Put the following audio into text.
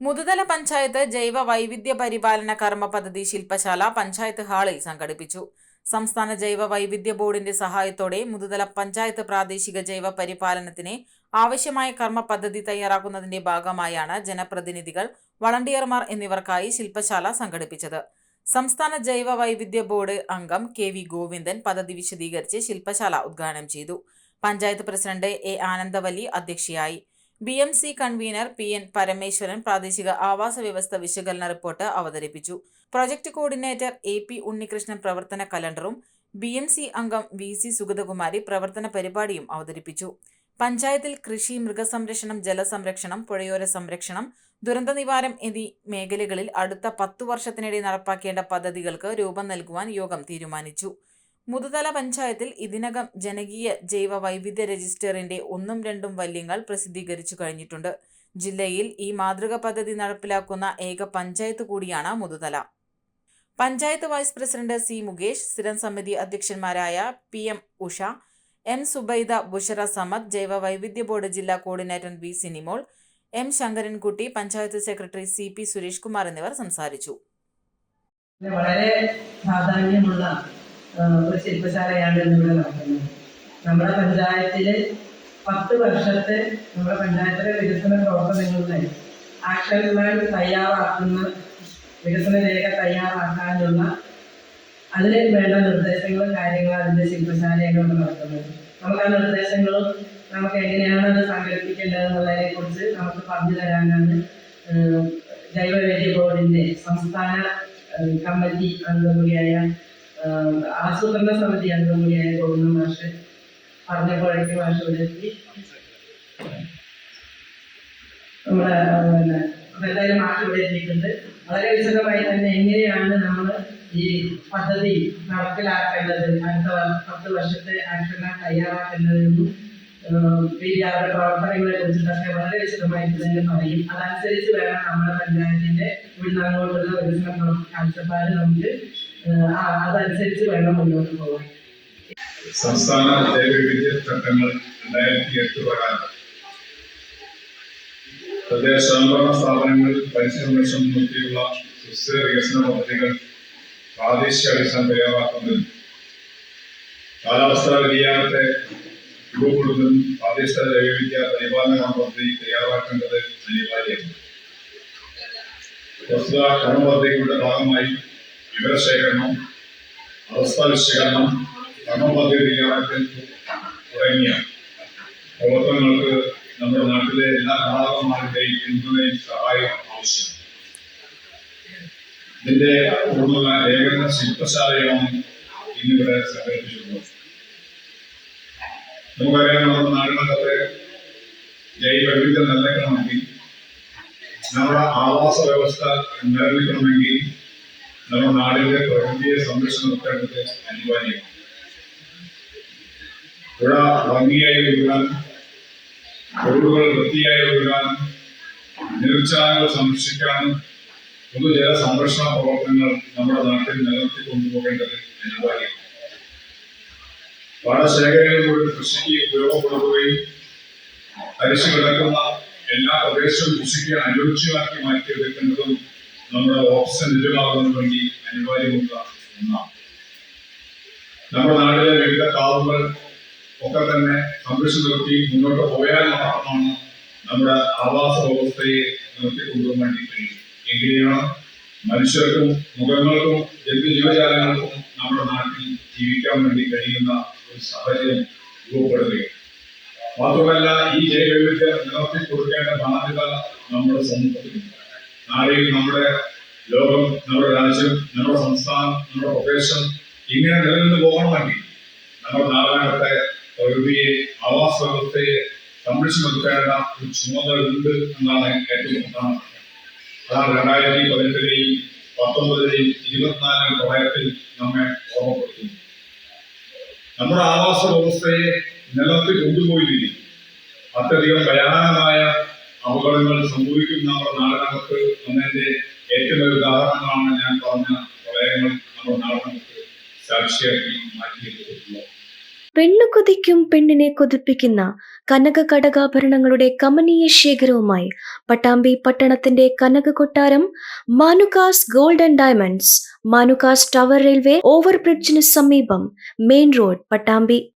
മുതുതല പഞ്ചായത്ത് ജൈവ വൈവിധ്യ പരിപാലന കർമ്മ പദ്ധതി ശില്പശാല പഞ്ചായത്ത് ഹാളിൽ സംഘടിപ്പിച്ചു. സംസ്ഥാന ജൈവ വൈവിധ്യ ബോർഡിന്റെ സഹായത്തോടെ മുതുതല പഞ്ചായത്ത് പ്രാദേശിക ജൈവ പരിപാലനത്തിന് ആവശ്യമായ കർമ്മ പദ്ധതി തയ്യാറാക്കുന്നതിന്റെ ഭാഗമായാണ് ജനപ്രതിനിധികൾ വളണ്ടിയർമാർ എന്നിവർക്കായി ശില്പശാല സംഘടിപ്പിച്ചത്. സംസ്ഥാന ജൈവ വൈവിധ്യ ബോർഡ് അംഗം കെ വി ഗോവിന്ദൻ പദ്ധതി വിശദീകരിച്ച് ശില്പശാല ഉദ്ഘാടനം ചെയ്തു. പഞ്ചായത്ത് പ്രസിഡന്റ് എ ആനന്ദവല്ലി അധ്യക്ഷയായി. B M C convener P N Parameswaran പ്രാദേശിക ആവാസ വ്യവസ്ഥ വിശകലന റിപ്പോർട്ട് അവതരിപ്പിച്ചു. Project coordinator A P Unnikrishnan പ്രവർത്തന കലണ്ടറും ബി എം സി അംഗം വി സി സുഗതകുമാരി പ്രവർത്തന പരിപാടിയും അവതരിപ്പിച്ചു. പഞ്ചായത്തിൽ കൃഷി മൃഗസംരക്ഷണം ജലസംരക്ഷണം പുഴയോര സംരക്ഷണം ദുരന്ത നിവാരം എന്നീ മേഖലകളിൽ അടുത്ത പത്തു വർഷത്തിനിടെ നടപ്പാക്കേണ്ട പദ്ധതികൾക്ക് രൂപം നൽകുവാൻ യോഗം തീരുമാനിച്ചു. മുതുതല പഞ്ചായത്തിൽ ഇതിനകം ജനകീയ ജൈവ വൈവിധ്യ രജിസ്റ്ററിന്റെ ഒന്നും രണ്ടും വല്യങ്ങൾ പ്രസിദ്ധീകരിച്ചു കഴിഞ്ഞിട്ടുണ്ട്. ജില്ലയിൽ ഈ മാതൃക പദ്ധതി നടപ്പിലാക്കുന്ന ഏക പഞ്ചായത്ത് കൂടിയാണ് Muthuthala. Panchayat vice president C Mukesh സ്ഥിരം സമിതി അധ്യക്ഷന്മാരായ P M Usha M Subaida Bushra Samad ജൈവ വൈവിധ്യ ബോർഡ് ജില്ലാ coordinator V Sinimol M Sankarankutty panchayat secretary C P Suresh Kumar എന്നിവർ സംസാരിച്ചു. വളരെ പ്രാധാന്യമുള്ള ഒരു ശില്പശാലയാണ് ഇവിടെ നടക്കുന്നത്. നമ്മുടെ പഞ്ചായത്തിൽ പത്ത് വർഷത്തെ നമ്മുടെ പഞ്ചായത്തിലെ വികസന പ്രവർത്തനങ്ങളുടെ ആക്ഷൻ പ്ലാൻ തയ്യാറാക്കുന്ന വികസന രേഖ തയ്യാറാക്കാനുള്ള അതിന് വേണ്ട നിർദ്ദേശങ്ങളും കാര്യങ്ങളും അതിന്റെ ഇവിടെ നടത്തുന്നത് നമുക്ക് ആ നിർദ്ദേശങ്ങളും നമുക്ക് എങ്ങനെയാണ് അത് സംഘടിപ്പിക്കേണ്ടതെന്നുള്ളതിനെ കുറിച്ച് നമുക്ക് പറഞ്ഞു തരാനാണ് ജൈവവേദ്യ ബോർഡിന്റെ സംസ്ഥാന കമ്മിറ്റി അംഗം കൂടിയായ ആസൂത്രണ സമിതി അംഗം കൂടിയായ ഗോവിന്ദ മാഷ് പറഞ്ഞപ്പോഴേക്ക് മാഷ് എത്തി. നമ്മുടെ പിന്നെ എന്തായാലും മാഷ് ഇവിടെ വളരെ വിശദമായി തന്നെ എങ്ങനെയാണ് നമ്മൾ ഈ പദ്ധതി നടപ്പിലാക്കേണ്ടത്? അടുത്ത പത്ത് വർഷത്തെ ആക്ഷൻ പ്ലാൻ തയ്യാറാക്കേണ്ടതെന്നും പ്രവർത്തനങ്ങളെ കുറിച്ചിട്ടൊക്കെ വളരെ വിശദമായി തന്നെ പറയും. അതനുസരിച്ച് വേണം നമ്മുടെ പഞ്ചായത്തിന്റെ ഇവിടുന്ന് വികസന കാഴ്ചപ്പാട് നമുക്ക് അതനുസരിച്ച് വേണം മുന്നോട്ട് പോകാൻ സംസ്ഥാന ജൈവവിദ്യ ചട്ടങ്ങൾ രണ്ടായിരത്തി എട്ട് പ്രകാരം തദ്ദേശ സ്വയംഭരണ സ്ഥാപനങ്ങൾ പരിസരം നിർത്തിയുള്ള സുസ്ഥിര വികസന പദ്ധതികൾ പ്രാദേശിക അടിസ്ഥാനം തയ്യാറാക്കുന്നതിന് കാലാവസ്ഥാ വ്യതിയാനത്തെ രൂപപ്പെടുന്നതും പ്രാദേശിക ജൈവവിദ്യ പരിപാലന പദ്ധതി തയ്യാറാക്കേണ്ടത് അനിവാര്യമാണ്. പ്രസ്തുത കർമ്മ പദ്ധതികളുടെ ഭാഗമായി വിവരശേഖരണം അവസ്ഥാ വിശകലനം കർമ്മപദ്ധതി തയ്യാറാക്കൽ തുടങ്ങിയ പ്രവർത്തനങ്ങൾക്ക് നമ്മുടെ നാട്ടിലെ എല്ലാ കലാകാരന്മാരുടെയും പിന്തുണയും സഹായവും ആവശ്യമാണ്. ഇതിന്റെ പൂർണ ലേഖന ശില്പശാലയാണ് ഇന്നിവിടെ സംഘടിപ്പിച്ചിട്ടുള്ളത്. നമുക്കറിയാം നമ്മുടെ നാടിനകത്തെ ജൈവവിധം നിലനിൽക്കണമെങ്കിൽ നമ്മുടെ ആവാസ വ്യവസ്ഥ നിലനിൽക്കണമെങ്കിൽ നമ്മുടെ നാടിന്റെ പ്രകൃതിയെ സംരക്ഷണം നടത്തേണ്ടത് അനിവാര്യമാണ്. പുഴ ഭംഗിയായി ഒഴുകാൻ റോഡുകൾ വൃത്തിയായി ഒഴുകാൻ നീർച്ചാലുകൾ സംരക്ഷിക്കാൻ പൊതുജല സംരക്ഷണ പ്രവർത്തനങ്ങൾ നമ്മുടെ നാട്ടിൽ നിലനിർത്തി കൊണ്ടുപോകേണ്ടത് അനിവാര്യമാണ്. പാടശേഖരങ്ങളിലൂടെ കൃഷിക്ക് ഉപയോഗപ്പെടുകയും അരിച്ചു കിടക്കുന്ന എല്ലാ പ്രദേശവും കൃഷിക്ക് അനുയോജ്യമാക്കി മാറ്റിയെടുക്കേണ്ടതും നമ്മുടെ ഓക്സിജൻ ലഭ്യമാകുന്നതിന് വേണ്ടി അനിവാര്യമുള്ള ഒന്നാണ്. നമ്മുടെ നാട്ടിലെ വിവിധ കാവുകൾ ഒക്കെ തന്നെ സംരക്ഷിച്ചു നിർത്തി മുന്നോട്ട് പോയാൽ മാത്രമാണ് നമ്മുടെ ആവാസ വ്യവസ്ഥയെ നിർത്തിക്കൊണ്ടുപോകാൻ വേണ്ടി കഴിയും. എങ്ങനെയാണ്? മനുഷ്യർക്കും മൃഗങ്ങൾക്കും ജന്തു ജീവജാലങ്ങൾക്കും നമ്മുടെ നാട്ടിൽ ജീവിക്കാൻ വേണ്ടി കഴിയുന്ന ഒരു സാഹചര്യം രൂപപ്പെടുകയും മാത്രമല്ല ഈ ജൈവവിദ്യ നിലനിർത്തി കൊടുക്കേണ്ട ബാധ്യത നമ്മുടെ സമൂഹത്തിലുണ്ട് നാളെയും നമ്മുടെ ലോകം നമ്മുടെ രാജ്യം നമ്മുടെ സംസ്ഥാനം നമ്മുടെ പ്രദേശം ഇങ്ങനെ നിലനിന്ന് പോകണമെങ്കിൽ നമ്മുടെ നാടിനകത്തെ പ്രകൃതിയെ ആവാസ വ്യവസ്ഥയെ സംരക്ഷിച്ചു നിർത്തേണ്ട ഒരു ചുമതല ഉണ്ട് എന്നാണ് ഏറ്റവും പ്രധാനപ്പെട്ടത് അതാണ് രണ്ടായിരത്തി പതിനെട്ടിലെയും പത്തൊമ്പതിലെയും ഇരുപത്തിനാലാം പ്രളയത്തിൽ നമ്മെ ഓർമ്മപ്പെടുത്തുന്നു നമ്മുടെ ആവാസ വ്യവസ്ഥയെ നിലനിർത്തി കൊണ്ടുപോയിരിക്കും അത്യധികം ഭയാനകമായ അപകടങ്ങൾ സംഭവിക്കുന്ന നമ്മുടെ നാടിനകത്ത് എന്നതിന്റെ ഏറ്റവും ഒരു ഉദാഹരണങ്ങളാണ് ഞാൻ പറഞ്ഞ പ്രളയങ്ങൾ നമ്മുടെ നാടകത്ത് സാക്ഷിയാക്കി മാറ്റിയെടുത്തിട്ടുള്ളത്. പെണ്ണു കൊതിക്കും പെണ്ണിനെ കൊതിപ്പിക്കുന്ന കനക കടകാഭരണങ്ങളുടെ കമനീയ ശേഖരവുമായി പട്ടാമ്പി പട്ടണത്തിന്റെ കനക കൊട്ടാരം Manukas gold and diamonds Manukas tower railway ഓവർബ്രിഡ്ജിന് സമീപം മെയിൻ റോഡ് പട്ടാമ്പി